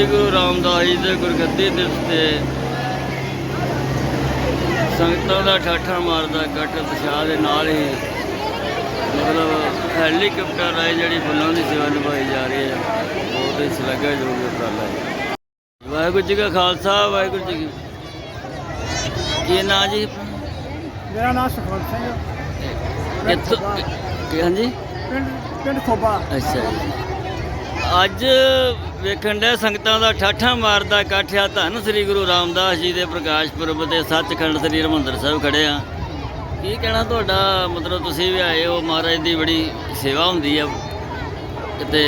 ਰਾਮਦਾਸ ਜੀ ਦੇ ਗੁਰਗੱਦੀ ਦਿਵਸ ਤੇ ਸੰਗਤਾਂ ਦਾ ਠਾਠਾ ਮਾਰਦਾ ਇਕੱਠ ਉਤਸ਼ਾਹ ਦੇ ਨਾਲ ਹੀ ਮਤਲਬ ਹੈਲੀਕਾਪਟਰ ਰਾਹੀਂ ਜਿਹੜੀ ਫੁੱਲਾਂ ਦੀ ਸੇਵਾ ਨਿਭਾਈ ਜਾ ਰਹੀ ਹੈ। ਬਹੁਤ ਹੀ ਸ਼ਲਾਘਾਯੋਗ ਉਪਰਾਲਾ ਹੈ। ਵਾਹਿਗੁਰੂ ਜੀ ਕਾ ਖਾਲਸਾ ਵਾਹਿਗੁਰੂ ਜੀ ਕੀ ਕੀ ਨਾਂ ਜੀ? ਮੇਰਾ ਨਾਮ ਸੁਖਵੰਤ ਸਿੰਘ ਕਿੱਥੋਂ ਕੀ ਹਾਂਜੀ? ਪਿੰਡ ਪਿੰਡ ਖੋਬਾ ਅੱਛਾ ਅੱਜ ਵੇਖਣ ਦੇ ਸੰਗਤਾਂ ਦਾ ਠਾਠਾ ਮਾਰਦਾ ਇਕੱਠ ਧੰਨ ਸ੍ਰੀ ਗੁਰੂ ਰਾਮਦਾਸ ਜੀ ਦੇ ਪ੍ਰਕਾਸ਼ ਪੁਰਬ ਤੇ ਸੱਚਖੰਡ ਸ੍ਰੀ ਹਰਿਮੰਦਰ ਸਾਹਿਬ ਖੜੇ ਆ। ਕੀ ਕਹਿਣਾ ਤੁਹਾਡਾ? ਮਤਲਬ ਤੁਸੀਂ ਵੀ ਆਏ ਹੋ, ਮਹਾਰਾਜ ਦੀ ਬੜੀ ਸੇਵਾ ਹੁੰਦੀ ਆ। ਤੇ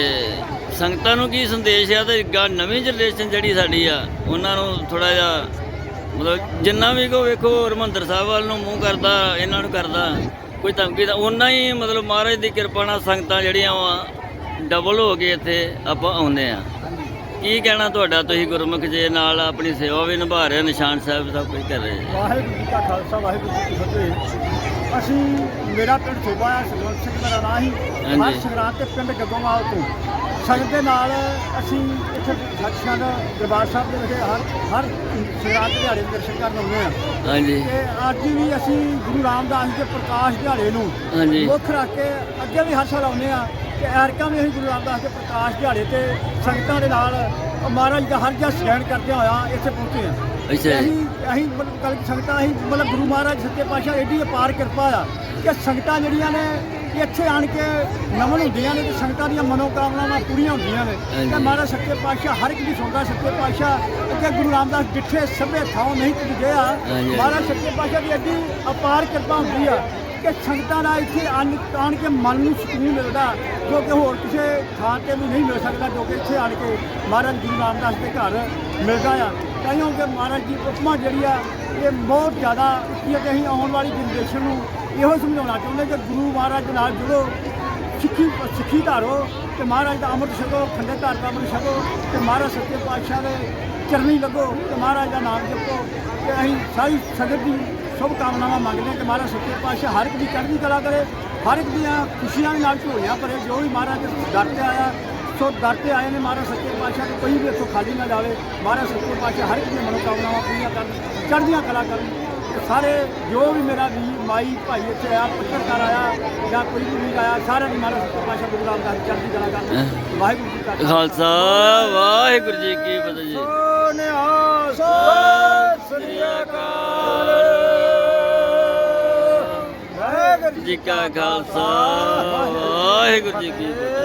ਸੰਗਤਾਂ ਨੂੰ ਕੀ ਸੰਦੇਸ਼ ਆ? ਤੇ ਗਾ ਨਵੀਂ ਜਨਰੇਸ਼ਨ ਜਿਹੜੀ ਸਾਡੀ ਆ, ਉਹਨਾਂ ਨੂੰ ਥੋੜਾ ਜਿਹਾ ਮਤਲਬ ਜਿੰਨਾ ਵੀ ਕੋ ਵੇਖੋ, ਹਰਿਮੰਦਰ ਸਾਹਿਬ ਵੱਲ ਨੂੰ ਮੂੰਹ ਕਰਦਾ, ਇਹਨਾਂ ਨੂੰ ਕਰਦਾ, ਕੋਈ ਧਮਕੀ ਦਾ ਉਹਨਾਂ ਹੀ ਮਤਲਬ ਮਹਾਰਾਜ ਦੀ ਕਿਰਪਾ ਨਾਲ ਸੰਗਤਾਂ ਜਿਹੜੀਆਂ ਵਾ ਡਬਲ ਹੋ ਕੇ ਇੱਥੇ ਆਪਾਂ ਆਉਂਦੇ ਆ ਕੀ ਕਹਿਣਾ ਤੁਹਾਡਾ? ਤੁਸੀਂ ਗੁਰਮੁਖ ਜੇ ਨਾਲ ਆਪਣੀ ਸੇਵਾ ਵੀ ਨਿਭਾ ਰਹੇ ਨਿਸ਼ਾਨ ਸਾਹਿਬ ਸਭ ਕੁਝ ਕਰ ਰਹੇ ਵਾਹਿਗੁਰੂ ਜੀ ਕਾ ਖਾਲਸਾ ਵਾਹਿਗੁਰੂ ਜੀ ਕੀ ਫਤਿਹ। ਅਸੀਂ ਮੇਰਾ ਪਿੰਡ ਖੋਬਾ ਹੈ ਸੁਖਵੰਤ ਸਿੰਘ ਮੇਰਾ ਨਾਂ ਹੀ। ਹਾਂਜੀ। ਸੰਗਰਾਂਦ ਤੇ ਪਿੰਡ ਗੱਗੋਮਾਲ ਤੋਂ। ਸੰਗਤ ਦੇ ਨਾਲ ਅਸੀਂ ਇੱਥੇ ਸੱਚਖੰਡ ਦਰਬਾਰ ਸਾਹਿਬ ਦੇ ਵਿਖੇ ਹਰ ਹਰ ਦੇ ਦਿਹਾੜੇ ਦੇ ਦਰਸ਼ਨ ਕਰਨ ਆਉਂਦੇ ਹਾਂ। ਹਾਂਜੀ। ਤੇ ਅੱਜ ਵੀ ਅਸੀਂ ਗੁਰੂ ਰਾਮਦਾਸ ਜੀ ਦੇ ਪ੍ਰਕਾਸ਼ ਦਿਹਾੜੇ ਨੂੰ ਹਾਂਜੀ। ਮੁੱਖ ਰੱਖ ਕੇ ਅੱਗੇ ਵੀ ਹਰ ਸਾਲ ਆਉਂਦੇ ਆ ਤੇ ਐਰਕਾਂ ਵੀ ਅਸੀਂ ਗੁਰੂ ਰਾਮਦਾਸ ਦੇ ਪ੍ਰਕਾਸ਼ ਦਿਹਾੜੇ ਤੇ ਸੰਗਤਾਂ ਦੇ ਨਾਲ ਮਹਾਰਾਜ ਦਾ ਹਰ ਜਾ ਸਹਿਣ ਕਰਦੇ ਹੋਇਆ ਇੱਥੇ ਪਹੁੰਚੇ ਆ ਅੱਛਾ ਅਸੀਂ ਅਸੀਂ ਕੱਲ ਸੰਗਤਾਂ ਅਸੀਂ ਮਤਲਬ ਗੁਰੂ ਮਹਾਰਾਜ ਸੱਚੇ ਪਾਤਸ਼ਾਹ ਏਡੀ ਅਪਾਰ ਕਿਰਪਾ ਆ ਕਿ ਸੰਗਤਾਂ ਜਿਹੜੀਆਂ ਨੇ ਇੱਥੇ ਆਣ ਕੇ ਨਮਨ ਹੁੰਦੀਆਂ ਨੇ ਤੇ ਸੰਗਤਾਂ ਦੀਆਂ ਮਨੋਕਾਮਨਾਵਾਂ ਪੂਰੀਆਂ ਹੁੰਦੀਆਂ ਨੇ। ਤੇ ਮਹਾਰਾਜ ਸੱਚੇ ਪਾਤਸ਼ਾਹ ਹਰ ਇੱਕ ਦੀ ਸੁਣਦਾ ਸੱਚੇ ਪਾਤਸ਼ਾਹ ਅੱਗੇ ਗੁਰੂ ਰਾਮਦਾਸ ਜਿੱਥੇ ਸਭੇ ਥਾਂ ਨਹੀਂ ਪੁੱਜੇ ਆ ਹਾਂਜੀ। ਮਹਾਰਾਜ ਸੱਚੇ ਪਾਤਸ਼ਾਹ ਦੀ ਏਡੀ ਅਪਾਰ ਕਿਰਪਾ ਹੁੰਦੀ ਆ ਕਿ ਸੰਗਤਾਂ ਦਾ ਇੱਥੇ ਆਣ ਆਣ ਕੇ ਮਨ ਨੂੰ ਸਕੂਨ ਮਿਲਦਾ ਜੋ ਕਿ ਹੋਰ ਕਿਸੇ ਥਾਂ ਤੇ ਵੀ ਨਹੀਂ ਮਿਲ ਸਕਦਾ ਜੋ ਕਿ ਇੱਥੇ ਆਣ ਕੇ ਮਹਾਰਾਜ ਗੁਰੂ ਰਾਮਦਾਸ ਦੇ ਘਰ ਮਿਲਦਾ ਆ ਕਈਆਂ ਕਿ ਮਹਾਰਾਜ ਦੀ ਉਪਮਾ ਜਿਹੜੀ ਆ, ਇਹ ਬਹੁਤ ਜ਼ਿਆਦਾ ਉੱਚੀ ਹੈ ਕਿ ਅਸੀਂ ਆਉਣ ਵਾਲੀ ਜਨਰੇਸ਼ਨ ਨੂੰ ਇਹੋ ਸਮਝਾਉਣਾ ਚਾਹੁੰਦੇ ਕਿ ਗੁਰੂ ਮਹਾਰਾਜ ਦੇ ਨਾਲ ਜੁੜੋ, ਸਿੱਖੀ ਸਿੱਖੀ ਧਾਰੋ ਤੇ ਮਹਾਰਾਜ ਦਾ ਅੰਮ੍ਰਿਤ ਛਕੋ, ਖੰਡੇ ਧਾਰ ਦਾ ਅੰਮ੍ਰਿਤ ਛਕੋ ਤੇ ਮਹਾਰਾਜ ਸੱਚੇ ਪਾਤਸ਼ਾਹ ਦੇ ਚਰਨੀ ਲੱਗੋ ਤੇ ਮਹਾਰਾਜ ਦਾ ਨਾਮ ਜਪੋ ਤੇ ਅਸੀਂ ਸਾਰੀ ਸੰਗਤ ਦੀ ਸ਼ੁਭ ਕਾਮਨਾਵਾਂ ਮੰਗਦੇ ਹਾਂ ਕਿ ਮਹਾਰਾਜ ਸੱਚੇ ਪਾਤਸ਼ਾਹ ਹਰ ਇੱਕ ਦੀ ਚੜ੍ਹਦੀ ਕਲਾ ਕਰੇ, ਹਰ ਇੱਕ ਦੀਆਂ ਖੁਸ਼ੀਆਂ ਦੇ ਨਾਲ ਝੋਲੀਆਂ ਭਰੇ, ਜੋ ਵੀ ਮਹਾਰਾਜ ਦੇ ਦਰ ਤੇ ਆਇਆ ਸੋ ਦਰ ਤੇ ਆਏ ਨੇ ਮਹਾਰਾਜ ਸੱਚੇ ਪਾਤਸ਼ਾਹ ਤੇ ਕੋਈ ਵੀ ਇੱਥੋਂ ਖਾਲੀ ਨਾ ਜਾਵੇ। ਮਹਾਰਾਜ ਸੱਚੇ ਪਾਤਸ਼ਾਹ ਹਰ ਇੱਕ ਦੀਆਂ ਮਨੋਕਾਮਨਾਵਾਂ ਪੂਰੀਆਂ ਕਰਨ ਚੜ੍ਹਦੀਆਂ ਕਲਾ ਕਰਨ। ਸਾਰੇ ਜੋ ਵੀ ਮੇਰਾ ਵੀ ਮਾਈ ਭਾਈ ਇੱਥੇ ਆਇਆ ਪੱਤਰਕਾਰ ਆਇਆ ਜਾਂ ਕੋਈ ਵੀ ਵੀਰ ਆਇਆ ਸਾਰਿਆਂ ਦੀ ਮਹਾਰਾਜ ਸੱਚੇ ਪਾਤਸ਼ਾਹ ਗੁਰੂ ਰਾਮਦਾਸ ਚੜ੍ਹਦੀ ਕਲਾ ਕਰਨ। ਵਾਹਿਗੁਰੂ ਜੀ ਕਾ ਖਾਲਸਾ। ਵਾਹਿਗੁਰੂ ਜੀ ਕੀ ਫਤਿਹ ਜੀ। ਸੋਨਿਆ ਸਤਿ ਸ੍ਰੀ ਅਕਾਲ। ਵਾਹਿਗੁਰੂ ਜੀ ਕਾ ਖਾਲਸਾ। ਵਾਹਿਗੁਰੂ ਜੀ ਕੀ ਫਤਿਹ।